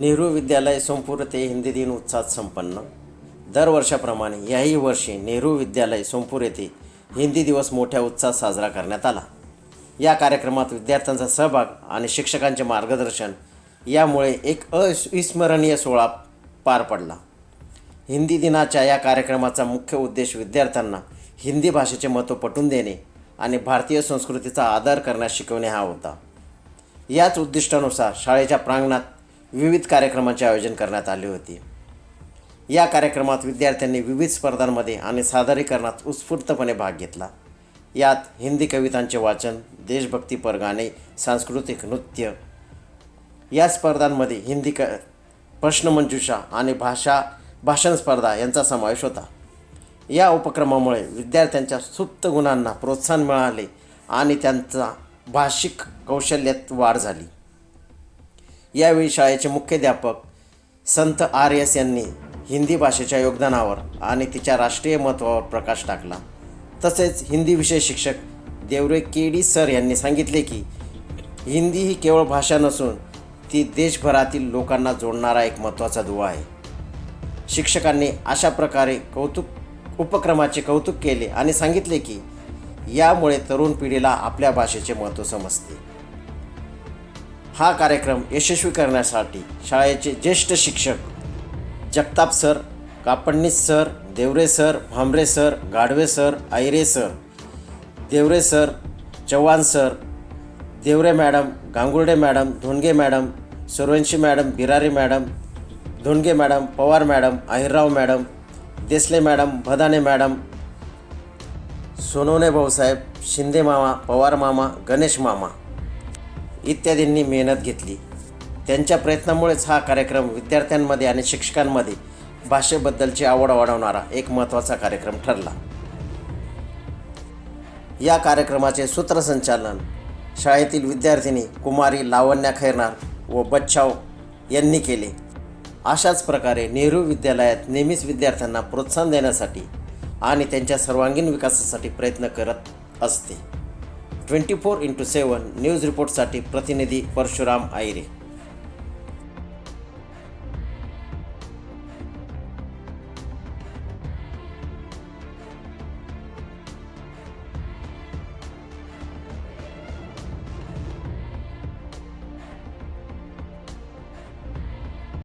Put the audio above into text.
नेहरू विद्यालय सोमपूर ते हिंदी दिन उत्साहात संपन्न. दरवर्षाप्रमाणे याही वर्षी नेहरू विद्यालय सोमपूर येथे हिंदी दिवस मोठ्या उत्साहात साजरा करण्यात आला. या कार्यक्रमात विद्यार्थ्यांचा सहभाग आणि शिक्षकांचे मार्गदर्शन यामुळे एक अविस्मरणीय सोहळा पार पडला. हिंदी दिनाच्या या कार्यक्रमाचा मुख्य उद्देश विद्यार्थ्यांना हिंदी भाषेचे महत्त्व पटवून देणे आणि भारतीय संस्कृतीचा आदर करण्यास शिकवणे हा होता. याच उद्दिष्टानुसार शाळेच्या प्रांगणात विविध कार्यक्रमांचे आयोजन करण्यात आले होते. या कार्यक्रमात विद्यार्थ्यांनी विविध स्पर्धांमध्ये आणि सादरीकरणात उत्स्फूर्तपणे भाग घेतला. यात हिंदी कवितांचे वाचन देशभक्तीपर गाणे सांस्कृतिक नृत्य या स्पर्धांमध्ये हिंदी क प्रश्नमंजुषा आणि भाषा भाषण स्पर्धा यांचा समावेश होता. या उपक्रमामुळे विद्यार्थ्यांच्या सुप्त गुणांना प्रोत्साहन मिळाले आणि त्यांचा भाषिक कौशल्यात वाढ झाली. यावेळी शाळेचे मुख्याध्यापक संत आर एस यांनी हिंदी भाषेच्या योगदानावर आणि तिच्या राष्ट्रीय महत्त्वावर प्रकाश टाकला. तसेच हिंदी विषय शिक्षक देवरे के डी सर यांनी सांगितले की हिंदी ही केवळ भाषा नसून ती देशभरातील लोकांना जोडणारा एक महत्त्वाचा दुवा आहे. शिक्षकांनी अशा प्रकारे कौतुक उपक्रमाचे कौतुक केले आणि सांगितले की यामुळे तरुण पिढीला आपल्या भाषेचे महत्त्व समजते. हा कार्यक्रम यशस्वी करण्यासाठी शाळेचे ज्येष्ठ शिक्षक Jagtap sir Kapadnis sir Deore sir Bhambare sir Gadhave sir Aire sir Deore sir Chavan sir Deore madam Gangurde madam Dhondge madam Suryavanshi madam Birari madam Dhondge madam Pawar madam Ahirrao madam Desale madam Bhadane madam Sonawane Bhausaheb Shinde मामा पवार मामा गणेश मामा. इत्यादींनी मेहनत घेतली. त्यांच्या प्रयत्नामुळेच हा कार्यक्रम विद्यार्थ्यांमध्ये आणि शिक्षकांमध्ये भाषेबद्दलची आवड वाढवणारा एक महत्त्वाचा कार्यक्रम ठरला. या कार्यक्रमाचे सूत्रसंचालन शाळेतील विद्यार्थिनी कुमारी लावण्या खैरनार व बच्छाव यांनी केले. अशाच प्रकारे नेहरू विद्यालयात नेहमीच विद्यार्थ्यांना प्रोत्साहन देण्यासाठी आणि त्यांच्या सर्वांगीण विकासासाठी प्रयत्न करत असते. Twenty four into seven news रिपोर्टसाठी प्रतिनिधी परशुराम आयरे